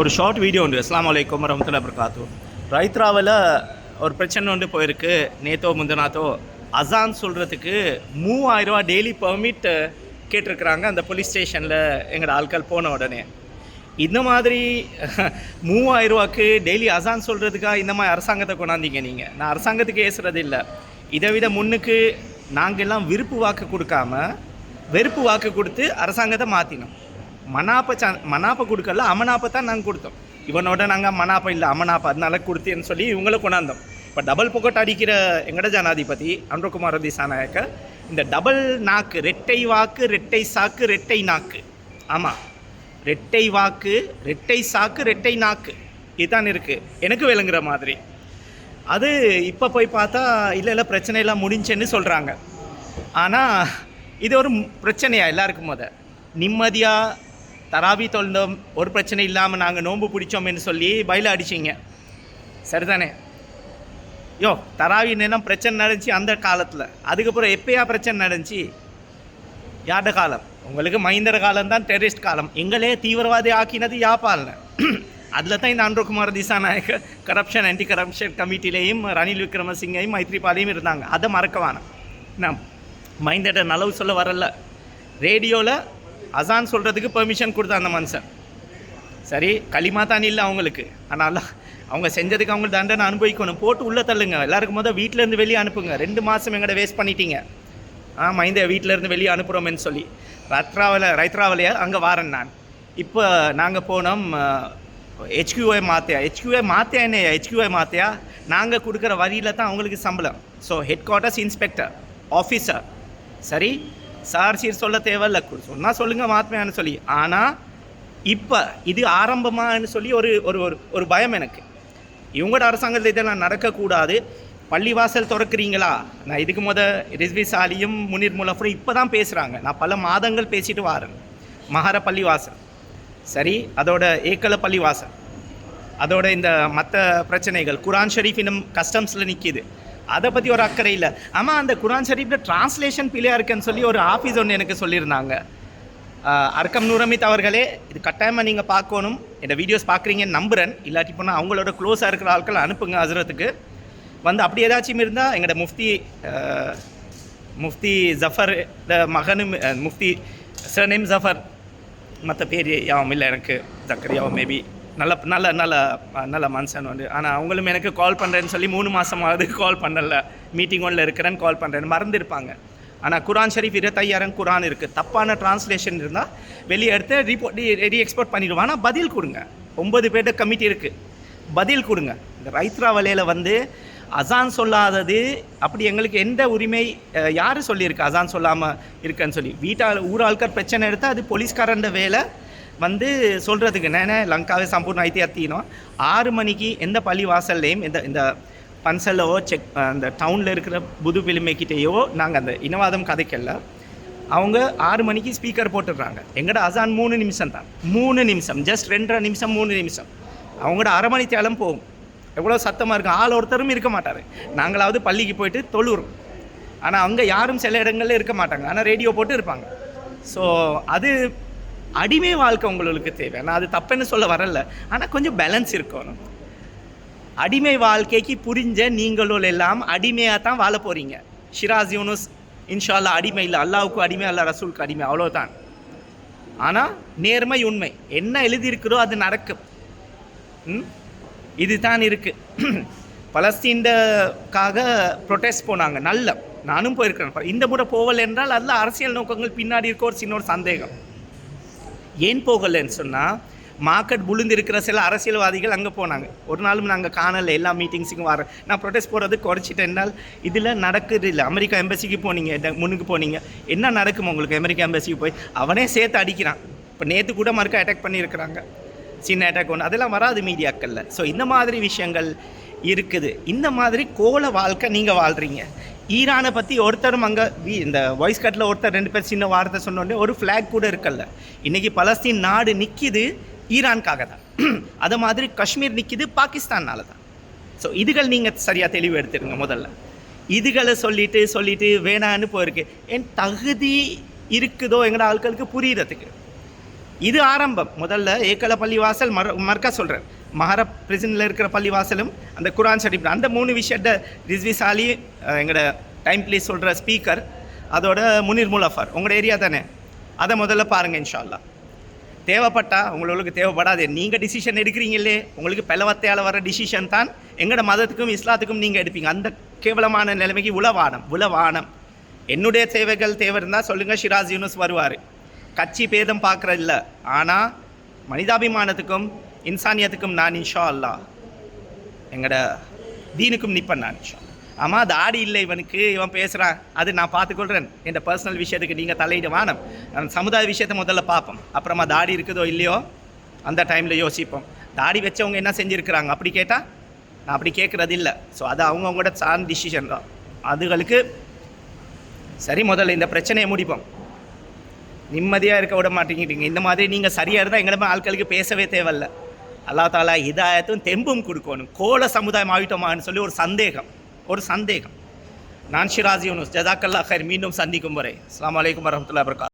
ஒரு short video உண்டு. அஸ்லாம் வலைக்கம் வரமத்துல பிரகாத்தூ ரைத்ராவில் ஒரு பிரச்சனை ஒன்று போயிருக்கு. நேத்தோ முந்தனாத்தோ அசான் சொல்கிறதுக்கு மூவாயிரம் ரூபா டெய்லி பர்மிட் கேட்டிருக்கிறாங்க அந்த போலீஸ் ஸ்டேஷனில் எங்களோட ஆட்கள் போன உடனே. இந்த மாதிரி மூவாயிரம் ரூபாக்கு டெய்லி அசான் சொல்கிறதுக்காக இந்த மாதிரி அரசாங்கத்தை கொண்டாந்தீங்க நீங்கள் நான் அரசாங்கத்துக்கு ஏசுறது இல்லை. இதை விட முன்னுக்கு நாங்கள் எல்லாம் விருப்பு வாக்கு கொடுக்காம வெறுப்பு வாக்கு கொடுத்து அரசாங்கத்தை மாற்றினோம் மனாப்பை சா மனாப்பை கொடுக்கல அமனாப்பை தான் நாங்கள் கொடுத்தோம். இவனோட நாங்கள் மனாப்பை இல்லை அமனாப்பை அதனால கொடுத்தேன்னு சொல்லி இவங்களை கொண்டாந்தோம். இப்போ டபுள் பொக்கட் அடிக்கிற எங்கட ஜனாதிபதி அன்றகுமார் திசாநாயக்க இந்த டபுள் நாக்கு ரெட்டை வாக்கு ரெட்டை சாக்கு ரெட்டை நாக்கு. ஆமாம் ரெட்டை வாக்கு ரெட்டை சாக்கு ரெட்டை நாக்கு. இதுதான் இருக்குது எனக்கு விளங்குற மாதிரி. அது இப்போ போய் பார்த்தா இல்லை இல்லை பிரச்சனையெல்லாம் முடிஞ்சேன்னு சொல்கிறாங்க ஆனால் இது ஒரு பிரச்சனையாக பிரச்சனையா எல்லாருக்கும் முத. நிம்மதியாக தராவி தொழுந்தோம் ஒரு பிரச்சனை இல்லாமல் நாங்கள் நோன்பு பிடிச்சோம்னு சொல்லி பயில அடிச்சிங்க. சரிதானே? யோ தராவி நேரம் பிரச்சனை நடந்துச்சு அந்த காலத்தில். அதுக்கப்புறம் எப்பயா பிரச்சனை நடந்துச்சு? யார்ட காலம்? உங்களுக்கு மைந்தர காலம் தான் டெரரிஸ்ட் காலம். எங்களே தீவிரவாதி ஆக்கினது யாப்பால்ன அதில் தான் இந்த Anura Kumara Dissanayake corruption anti corruption கமிட்டிலையும் Ranil விக்ரமசிங்கையும் மைத்ரிபாலையும் இருந்தாங்க. அதை மறக்க வேணாம். நான் மைந்தட நலவு சொல்ல வரல. ரேடியோவில் அசான் சொல்கிறதுக்கு பெர்மிஷன் கொடுத்தான் அந்த மனுஷன். சரி களிமா தான் இல்லை அவங்களுக்கு. ஆனால் அவங்க செஞ்சதுக்கு அவங்க தண்டனை அனுபவிக்கணும். போட்டு உள்ளே தள்ளுங்க. எல்லாருக்கும் மொதல் வீட்டிலேருந்து வெளியே அனுப்புங்க. ரெண்டு மாதம் எங்கட வேஸ்ட் பண்ணிட்டீங்க. ஆ மைந்த வீட்டிலேருந்து வெளியே அனுப்புகிறோமேன்னு சொல்லி. ரத்ராவில் ரைத்ராவிலையா அங்கே வாரேன் நான். இப்போ நாங்கள் போனோம் ஹெச்கியூஐ மாற்றியா ஹெச்கியூஐ மாற்றியா என்ன ஹெச்கியூஐ மாற்றியா நாங்கள் கொடுக்குற வரியில் தான் அவங்களுக்கு சம்பளம். So headquarters inspector officer சரி சார் சீர் சொல்ல தேவையில்ல. சொன்னால் சொல்லுங்கள் மாத்மையான்னு சொல்லி. ஆனால் இப்போ இது ஆரம்பமானு சொல்லி ஒரு ஒரு ஒரு ஒரு பயம் எனக்கு. இவங்களோட அரசாங்கத்தில் இதெல்லாம் நடக்கக்கூடாது. பள்ளிவாசல் திறக்கிறீங்களா? நான் இதுக்கு முத ரிஸ்வி சாலியும் முனீர் முலஃபரும் இப்போ தான் பேசுகிறாங்க நான் பல மாதங்கள் பேசிட்டு வரேன். மகார பள்ளிவாசல். சரி அதோட ஏக்கல பள்ளிவாசல். அதோட இந்த மற்ற பிரச்சனைகள். குரான் ஷெரீஃப் இன்னும் கஸ்டம்ஸில் நிற்கிது அதை பற்றி ஒரு அக்கறை இல்லை. ஆமாம் அந்த குரான் ஷரீஃபில் டிரான்ஸ்லேஷன் பிள்ளையாக இருக்குன்னு சொல்லி ஒரு ஆஃபீஸ் ஒன்று எனக்கு சொல்லியிருந்தாங்க. அர்க்கம் நூரமித் அவர்களே இது கட்டாயமாக நீங்கள் பார்க்கணும். இந்த வீடியோஸ் பார்க்குறீங்கன்னு நம்புகிறேன் இல்லாட்டி போனால் அவங்களோட க்ளோஸாக இருக்கிற ஆட்கள் அனுப்புங்க அசுரத்துக்கு வந்து அப்படி ஏதாச்சும் இருந்தால் எங்களோட முஃப்தி முஃப்தி ஜஃபர் மகனும் முஃப்தி முஃப்தி சர்நேம் ஜஃபர் மற்ற பேர் யாவும் இல்லை எனக்கு. ஜக்கரியாவும் மேபி நல்ல நல்ல நல்ல நல்ல மனுஷன் வந்து. ஆனால் அவங்களும் எனக்கு கால் பண்ணுறேன்னு சொல்லி மூணு மாதமாவது கால் பண்ணல. மீட்டிங் ஒன்றில் இருக்கிறேன்னு கால் பண்ணுறேன்னு மறந்துருப்பாங்க. ஆனால் குரான் ஷரீஃப் இருபத்தையாயிரம் குரான் இருக்குது தப்பான டிரான்ஸ்லேஷன் இருந்தால் வெளியே எடுத்து ரிப்போர்ட் ரெடி எக்ஸ்போர்ட் பண்ணிடுவோம். ஆனால் பதில் கொடுங்க. ஒன்பது பேர்ட்ட கமிட்டி இருக்குது பதில் கொடுங்க. இந்த ரைத்ரா வலையில் வந்து அசான் சொல்லாதது அப்படி எங்களுக்கு எந்த உரிமை யார் சொல்லியிருக்கு? அசான் சொல்லாமல் இருக்குன்னு சொல்லி. வீட்டால் ஊராள்கார் பிரச்சனை எடுத்தால் அது போலீஸ்காரண்ட வேலை. வந்து சொல்கிறதுக்கு நேனே லங்காவே சம்பூர்ண ஐத்தியாத்தினோம் ஆறு மணிக்கு எந்த பள்ளி வாசல்லையும் இந்த இந்த பன்சலோ செக் அந்த டவுனில் இருக்கிற புது பிலிமைக்கிட்டேயோ நாங்கள் அந்த இனவாதம் கதைக்கல அவங்க ஆறு மணிக்கு ஸ்பீக்கர் போட்டுடுறாங்க. எங்கட அசான் மூணு நிமிஷம் தான். மூணு நிமிஷம். ஜஸ்ட் ரெண்டரை நிமிஷம் மூணு நிமிஷம். அவங்களோட அரை மணி தேலம் போகும். எவ்வளோ சத்தமாக இருக்கும். ஆள் ஒருத்தரும் இருக்க மாட்டார். நாங்களாவது பள்ளிக்கு போயிட்டு தொழுறோம். ஆனால் அங்கே யாரும் சில இடங்களில் இருக்க மாட்டாங்க. ஆனால் ரேடியோ போட்டு இருப்பாங்க. ஸோ அது அடிமை வாழ்க்கை உங்களுக்கு தேவை. நான் அது தப்புன்னு சொல்ல வரல. ஆனால் கொஞ்சம் பேலன்ஸ் இருக்கணும். அடிமை வாழ்க்கைக்கு புரிஞ்ச நீங்களும் எல்லாம் அடிமையாக தான் வாழ போகிறீங்க ஷிராஸ் யூனுஸ் இன்ஷா அடிமை இல்லை. அல்லாவுக்கு அடிமை அல்ல ரசூலுக்கு அடிமை. அவ்வளோதான் ஆனால் நேர்மை உண்மை. என்ன எழுதியிருக்கிறோ அது நடக்கும். ம்? இதுதான் இருக்குது பலஸ்தீன்காக ப்ரொட்டஸ்ட் போனாங்க. நல்ல. நானும் போயிருக்கிறேன். இந்த முறை போகலை என்றால் அதில் அரசியல் நோக்கங்கள் பின்னாடி இருக்க ஒரு சின்ன ஒரு சந்தேகம். ஏன் போகலைன்னு சொன்னால் மார்க்கெட் புழுந்திருக்கிற சில அரசியல்வாதிகள் அங்கே போனாங்க. ஒரு நாளும் நாங்கள் காணலை எல்லா மீட்டிங்ஸுக்கும் வர. நான் ப்ரொடெஸ்ட் போகிறது குறைச்சிட்டேன்னால் இதில் நடக்குது இல்லை அமெரிக்கா எம்பசிக்கு போனீங்க முன்னுக்கு போனீங்க. என்ன நடக்கும் உங்களுக்கு அமெரிக்கா எம்பசிக்கு போய்? அவனே சேர்த்து அடிக்கிறான். இப்போ நேற்று கூட மறுக்க அட்டாக் பண்ணியிருக்கிறாங்க. சின்ன அட்டாக் ஒன்று அதெல்லாம் வராது மீடியாக்களில். ஸோ இந்த மாதிரி விஷயங்கள் இருக்குது. இந்த மாதிரி கோல வாழ்க்கை நீங்கள் வாழ்கிறீங்க ஈரானை பற்றி ஒருத்தரும் அங்கே இந்த வாய்ஸ் கட்டில் ஒருத்தர் ரெண்டு பேர் சின்ன வார்த்தை சொன்னோடனே ஒரு ஃப்ளாக் கூட இருக்கல்ல. இன்றைக்கி பலஸ்தீன் நாடு நிற்கிது ஈரானுக்காக தான் அது மாதிரி காஷ்மீர் நிற்கிது பாகிஸ்தான்னால தான் ஸோ இதுகள் நீங்கள் சரியாக தெளிவு எடுத்துருங்க முதல்ல. இதுகளை சொல்லிட்டு சொல்லிட்டு வேணான்னு போயிருக்கு. என் தகுதி இருக்குதோ எங்களோட ஆட்களுக்கு புரியுறதுக்கு. இது ஆரம்பம். முதல்ல ஏக்கல பள்ளிவாசல் மர மறக்க சொல்கிறேன் மஹர பிரிசனில் இருக்கிற பள்ளிவாசலும் அந்த குரான் ஷரீஃப் அந்த மூணு விஷயத்த ரிஸ்வி சாலி எங்களோட டைம் ப்ளீஸ் சொல்கிற ஸ்பீக்கர் அதோட முனிர் முலஃபர் உங்களோட ஏரியா தானே? அதை முதல்ல பாருங்கள் இன்ஷால்லா தேவைப்பட்டா உங்களுக்கு தேவைப்படாது. நீங்கள் டிசிஷன் எடுக்கிறீங்களே உங்களுக்கு பிளவத்தையால் வர டிசிஷன் தான் எங்களோட மதத்துக்கும் இஸ்லாத்துக்கும் நீங்கள் எடுப்பீங்க. அந்த கேவலமான நிலைமைக்கு உளவானம் உளவானம். என்னுடைய தேவைகள் தேவை இருந்தால் சொல்லுங்கள் ஷிராஸ் யூனுஸ் வருவார். கட்சி பேதம் பார்க்குறது இல்லை ஆனால் மனிதாபிமானத்துக்கும் இன்சானியத்துக்கும் நான் இன்ஷா அல்லா எங்களோட தீனுக்கும் நிற்பேன் நான் இன்ஷா ஆமாம் தாடி இல்லை இவனுக்கு இவன் பேசுகிறான் அது நான் பார்த்துக்கொள்கிறேன் என் பர்சனல் விஷயத்துக்கு நீங்கள் தலையிட வானம் நான் சமுதாய விஷயத்தை முதல்ல பார்ப்போம். அப்புறமா தாடி இருக்குதோ இல்லையோ அந்த டைமில் யோசிப்போம். தாடி வச்சவங்க என்ன செஞ்சுருக்கிறாங்க? அப்படி கேட்டால் நான் அப்படி கேட்குறது இல்லை. ஸோ அது அவங்கவுங்களோட சார்ந்த டிசிஷன் தான். அதுகளுக்கு சரி முதல்ல இந்த பிரச்சனையை முடிப்போம். நிம்மதியாக இருக்க விட மாட்டேங்கிட்டீங்க. இந்த மாதிரி நீங்கள் சரியாக இருந்தால் எங்களை ஆட்களுக்கு பேசவே தேவையில்ல. அல்லா தாலா இதாயத்தும் தெம்பும் கொடுக்கணும். கோல சமுதாயம் ஆகிட்டோமான்னு சொல்லி ஒரு சந்தேகம். ஒரு சந்தேகம். நான் ஷிராஜி யூனுஸ். ஜதாக்கல்லா ஹைர் மீண்டும் சந்திக்கும் வரை. அஸ்ஸலாமு வலைக்கம் வரஹ்மத்துல்லாஹி வபரகாத்துஹு